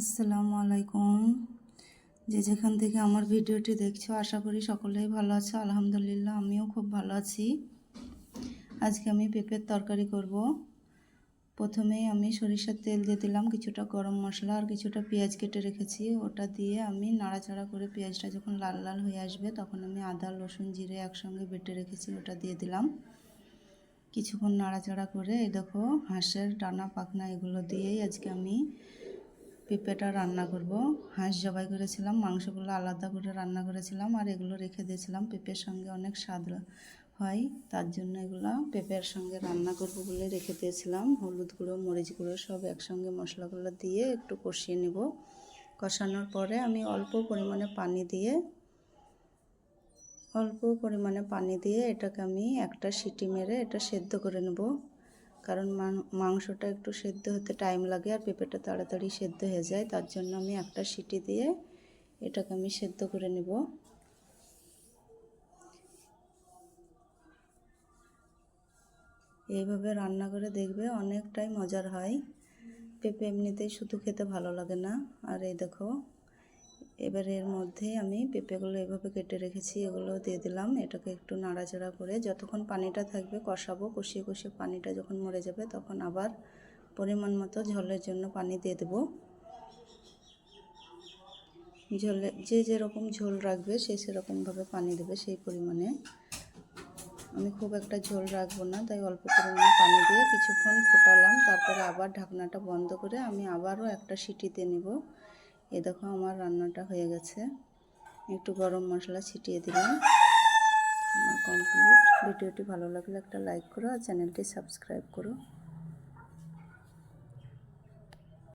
আসসালামু আলাইকুম। যে যেখান থেকে আমার ভিডিওটি দেখছ, আশা করি সকলেই ভালো আছো। আলহামদুলিল্লাহ, আমিও খুব ভালো আছি। আজকে আমি পেঁপের তরকারি করব। প্রথমেই আমি সরিষার তেল দিয়ে দিলাম কিছুটা গরম মশলা আর কিছুটা পেঁয়াজ কেটে রেখেছি। ওটা দিয়ে আমি নাড়াচাড়া করে পেঁয়াজটা যখন লাল লাল হয়ে আসবে, তখন আমি আদা, রসুন, জিরে একসঙ্গে বেটে রেখেছি, ওটা দিয়ে দিলাম। কিছুক্ষণ নাড়াচাড়া করে, এই দেখো, হাঁসের টানা পাখনা, এগুলো দিয়েই আজকে আমি পেঁপেটা রান্না করব। হাঁস জবাই করেছিলাম, মাংসগুলো আলাদা করে রান্না করেছিলাম আর এগুলো রেখে দিয়েছিলাম। পেঁপের সঙ্গে অনেক স্বাদ হয়, তার জন্য এগুলো পেঁপের সঙ্গে রান্না করব বলে রেখে দিয়েছিলাম। হলুদ গুঁড়ো, মরিচ গুঁড়ো সব একসঙ্গে মশলাগুলো দিয়ে একটু কষিয়ে নেব। কষানোর পরে আমি অল্প পরিমাণে পানি দিয়ে অল্প পরিমাণে পানি দিয়ে এটাকে আমি একটা সিটি মেরে এটা সেদ্ধ করে নেব। কারণ মাংসটা একটু সেদ্ধ হতে টাইম লাগে আর পেঁপেটা তাড়াতাড়ি সেদ্ধ হয়ে যায়, তার জন্য আমি একটা সিটি দিয়ে এটাকে আমি সেদ্ধ করে নেব। এইভাবে রান্না করে দেখবে অনেকটাই মজার হয়। পেঁপে এমনিতেই শুধু খেতে ভালো লাগে না। আর এই দেখো এবার এর মধ্যে আমি পেঁপেগুলো এভাবে কেটে রেখেছি, এগুলো দিয়ে দিলাম। এটাকে একটু নাড়াচাড়া করে যতক্ষণ পানিটা থাকবে কষাবো, কষিয়ে কষিয়ে পানিটা যখন মরে যাবে তখন আবার পরিমাণ মতো ঝোলের জন্য পানি দিয়ে দেবো। ঝোলে, যে যেরকম ঝোল রাখবে সে সেরকমভাবে পানি দেবে সেই পরিমাণে। আমি খুব একটা ঝোল রাখব না, তাই অল্প পরিমাণে পানি দিয়ে কিছুক্ষণ ফোটালাম, তারপরে আবার ঢাকনাটা বন্ধ করে আমি আবারও একটা সিটিতে নেব। এ দেখো আমার রান্নাটা হয়ে গেছে। একটু গরম মশলা ছিটিয়ে দিলাম। আমার কমপ্লিট ভিডিওটি ভালো লাগলে একটা লাইক করো আর চ্যানেলটি সাবস্ক্রাইব করো।